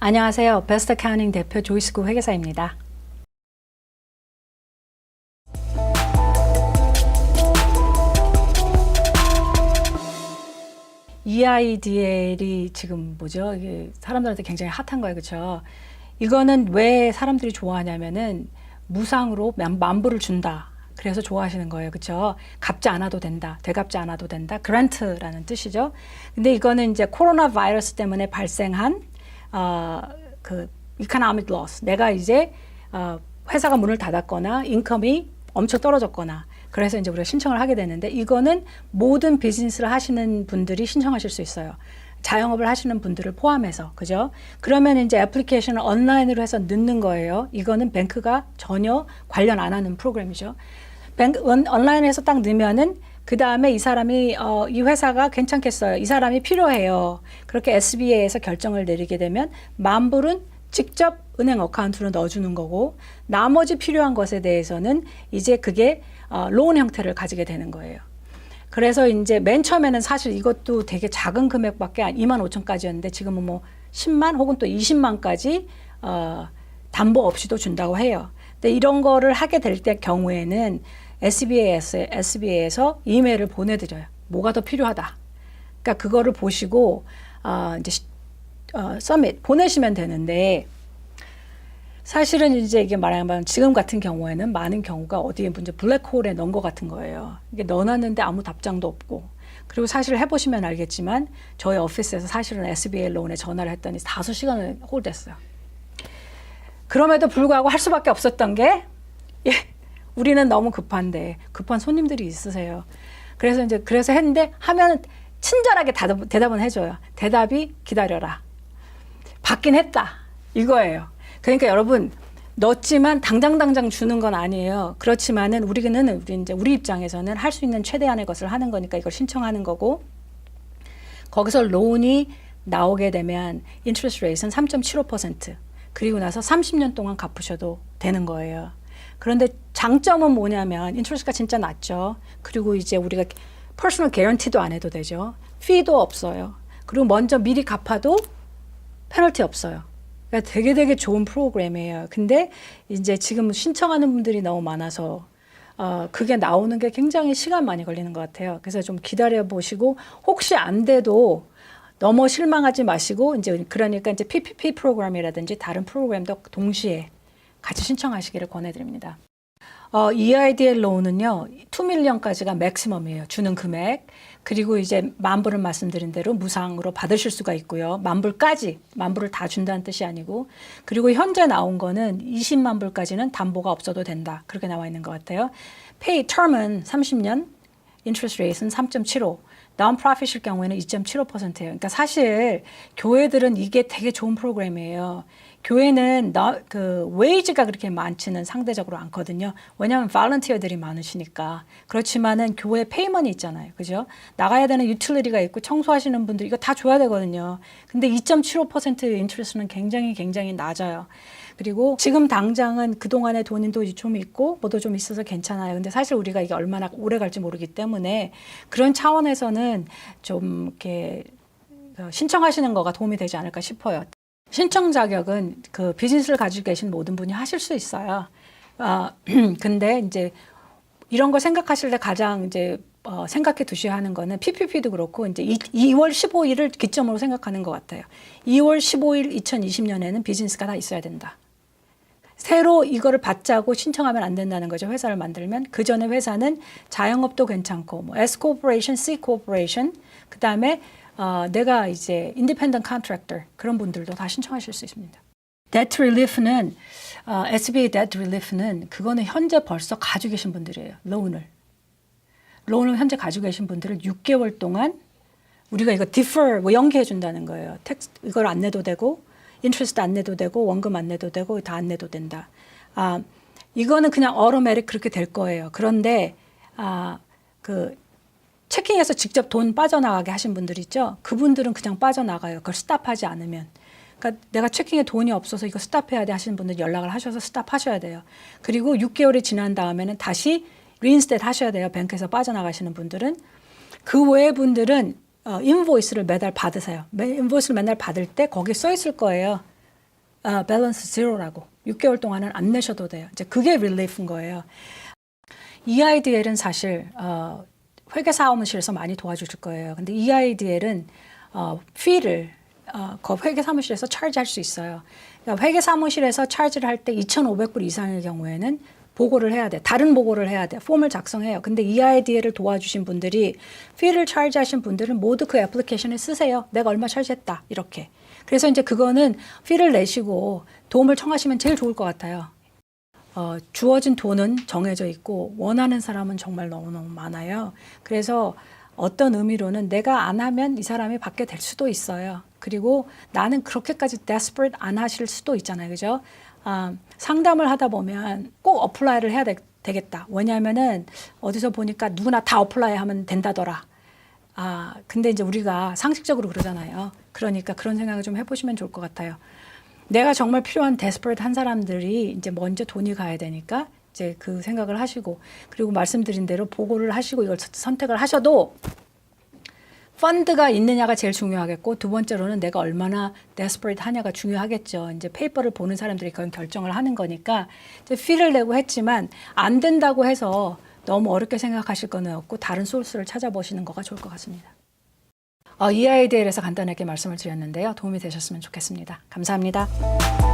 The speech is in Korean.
안녕하세요. 베스트 카우닝 대표 조이스구 회계사입니다. EIDL이 지금 뭐죠? 이게 사람들한테 굉장히 핫한 거예요. 그렇죠? 이거는 왜 사람들이 좋아하냐면은 무상으로 만- 만불을 준다. 그래서 좋아하시는 거예요. 그렇죠? 갚지 않아도 된다. 되갚지 않아도 된다. 그랜트라는 뜻이죠. 근데 이거는 이제 코로나 바이러스 때문에 발생한 어, 그 economic loss. 내가 이제 어, 회사가 문을 닫았거나 인컴이 엄청 떨어졌거나 그래서 이제 우리가 신청을 하게 되는데 이거는 모든 비즈니스를 하시는 분들이 신청하실 수 있어요. 자영업을 하시는 분들을 포함해서 그죠? 그러면 이제 애플리케이션을 온라인으로 해서 넣는 거예요. 이거는 뱅크가 전혀 관련 안 하는 프로그램이죠. 뱅크 온- 온라인에서 딱 넣으면은 그 다음에 이 사람이 어, 이 회사가 괜찮겠어요. 이 사람이 필요해요. 그렇게 SBA에서 결정을 내리게 되면 만불은 직접 은행 어카운트로 넣어주는 거고 나머지 필요한 것에 대해서는 이제 그게 어, 로운 형태를 가지게 되는 거예요. 그래서 이제 맨 처음에는 사실 이것도 되게 작은 금액밖에 안 2만 5천까지였는데 지금은 뭐 10만 혹은 또 20만까지 어, 담보 없이도 준다고 해요. 근데 이런 거를 하게 될 때 경우에는 SBA에서, SBA에서 이메일을 보내드려요. 뭐가 더 필요하다. 그러니까 그거를 보시고 어, 이제 시- 어, 서밋 보내시면 되는데 사실은 이제 이게 말하면 지금 같은 경우에는 많은 경우가 어디에 문제 블랙홀에 넣은 것 같은 거예요. 이게 넣어놨는데 아무 답장도 없고. 그리고 사실 해보시면 알겠지만 저희 오피스에서 사실은 SBA 론에 전화를 했더니 다섯 시간을 홀됐어요. 그럼에도 불구하고 할 수밖에 없었던 게 예, 우리는 너무 급한데 급한 손님들이 있으세요. 그래서 이제 그래서 했는데 하면 친절하게 대답, 대답은 해줘요. 대답이 기다려라. 받긴 했다. 이거예요. 그러니까 여러분 넣었지만 당장 당장 주는 건 아니에요. 그렇지만은 우리는 우리 이제 우리 입장에서는 할 수 있는 최대한의 것을 하는 거니까 이걸 신청하는 거고 거기서 론이 나오게 되면 인트레스트 레이트는 3.75% 그리고 나서 30년 동안 갚으셔도 되는 거예요. 그런데 장점은 뭐냐면 인트레스트가 진짜 낮죠. 그리고 이제 우리가 퍼스널 개런티도 안 해도 되죠. 피도 없어요. 그리고 먼저 미리 갚아도 페널티 없어요. 그러니까 되게 되게 좋은 프로그램이에요. 근데 이제 지금 신청하는 분들이 너무 많아서 어, 그게 나오는 게 굉장히 시간 많이 걸리는 것 같아요. 그래서 좀 기다려 보시고 혹시 안 돼도 너무 실망하지 마시고 이제 그러니까 이제 PPP 프로그램이라든지 다른 프로그램도 동시에 같이 신청하시기를 권해드립니다. 어, EIDL 론은요, 2밀리언까지가 맥시멈이에요. 주는 금액. 그리고 이제 만불은 말씀드린 대로 무상으로 받으실 수가 있고요. 만불까지, 만불을 다 준다는 뜻이 아니고. 그리고 현재 나온 거는 20만 불까지는 담보가 없어도 된다. 그렇게 나와 있는 것 같아요. 페이 텀은 30년, 인트레스트 레이트는 3.75. non-profit일 경우에는 2.75%예요. 그러니까 사실 교회들은 이게 되게 좋은 프로그램이에요. 교회는 나, 그 웨이지가 그렇게 많지는 상대적으로 않거든요. 왜냐하면 발런티어들이 많으시니까. 그렇지만은 교회 페이먼이 있잖아요. 그죠? 나가야 되는 유틸리티가 있고 청소하시는 분들 이거 다 줘야 되거든요. 근데 2.75%의 인트레스는 굉장히 굉장히 낮아요. 그리고 지금 당장은 그동안의 돈도 좀 있고 뭐도 좀 있어서 괜찮아요. 근데 사실 우리가 이게 얼마나 오래 갈지 모르기 때문에 그런 차원에서는 좀 이렇게 어, 신청하시는 거가 도움이 되지 않을까 싶어요. 신청 자격은 그 비즈니스를 가지고 계신 모든 분이 하실 수 있어요. 아, 근데 이제 이런 거 생각하실 때 가장 이제 어, 생각해 두셔야 하는 거는 PPP도 그렇고 이제 이, 2월 15일을 기점으로 생각하는 것 같아요. 2월 15일 2020년에는 비즈니스가 다 있어야 된다. 새로 이거를 받자고 신청하면 안 된다는 거죠. 회사를 만들면 그 전에 회사는 자영업도 괜찮고 뭐 S 코퍼레이션, C 코퍼레이션 그다음에 어, 내가 이제 인디펜던트 컨트랙터 그런 분들도 다 신청하실 수 있습니다. 데트 릴리프는 어, SBA 데트 릴리프는 그거는 현재 벌써 가지고 계신 분들이에요. 론을. 론을 현재 가지고 계신 분들을 6개월 동안 우리가 이거 defer 뭐 연기해 준다는 거예요. 텍스 이걸 안 내도 되고 인트레스트 안 내도 되고 원금 안 내도 되고 다 안 내도 된다. 아 이거는 그냥 어로메릭 그렇게 될 거예요. 그런데 아그 체킹해서 직접 돈 빠져나가게 하신 분들 있죠. 그분들은 그냥 빠져나가요. 그걸 스탑하지 않으면. 그러니까 내가 체킹에 돈이 없어서 이거 스탑해야 돼 하시는 분들 연락을 하셔서 스탑하셔야 돼요. 그리고 6개월이 지난 다음에는 다시 리인스테이트 하셔야 돼요. 뱅크에서 빠져나가시는 분들은 그 외의 분들은 어, 인보이스를 매달 받으세요. 매, 인보이스를 맨날 받을 때 거기 써 있을 거예요. 아, 밸런스 제로라고 6개월 동안은 안 내셔도 돼요. 이제 그게 릴리프인 거예요. EIDL은 사실 어, 회계 사무실에서 많이 도와주실 거예요. 근데 EIDL은 어, fee를 어, 그 회계 사무실에서 차지할 수 있어요. 그러니까 회계 사무실에서 차지를 할 때 2,500불 이상의 경우에는 보고를 해야 돼. 다른 보고를 해야 돼. 폼을 작성해요. 근데 EIDL을 도와주신 분들이 fee를 차지하신 분들은 모두 그 애플리케이션에 쓰세요. 내가 얼마 차지했다. 이렇게. 그래서 이제 그거는 fee를 내시고 도움을 청하시면 제일 좋을 것 같아요. 어, 주어진 돈은 정해져 있고 원하는 사람은 정말 너무너무 많아요. 그래서 어떤 의미로는 내가 안 하면 이 사람이 받게 될 수도 있어요. 그리고 나는 그렇게까지 desperate 안 하실 수도 있잖아요. 그죠? 아, 상담을 하다 보면 꼭 어플라이를 해야 되, 겠다 왜냐하면은 어디서 보니까 누구나 다 어플라이 하면 된다더라. 아, 근데 이제 우리가 상식적으로 그러잖아요. 그러니까 그런 생각을 좀 해보시면 좋을 것 같아요. 내가 정말 필요한 데스퍼레트 한 사람들이 이제 먼저 돈이 가야 되니까 이제 그 생각을 하시고 그리고 말씀드린 대로 보고를 하시고 이걸 선- 선택을 하셔도 펀드가 있느냐가 제일 중요하겠고 두 번째로는 내가 얼마나 데스퍼레트 하냐가 중요하겠죠. 이제 페이퍼를 보는 사람들이 그건 결정을 하는 거니까 이제 피를 내고 했지만 안 된다고 해서 너무 어렵게 생각하실 거는 없고 다른 소스를 찾아보시는 거가 좋을 것 같습니다. 어, 이 아이디에 대해서 간단하게 말씀을 드렸는데요. 도움이 되셨으면 좋겠습니다. 감사합니다.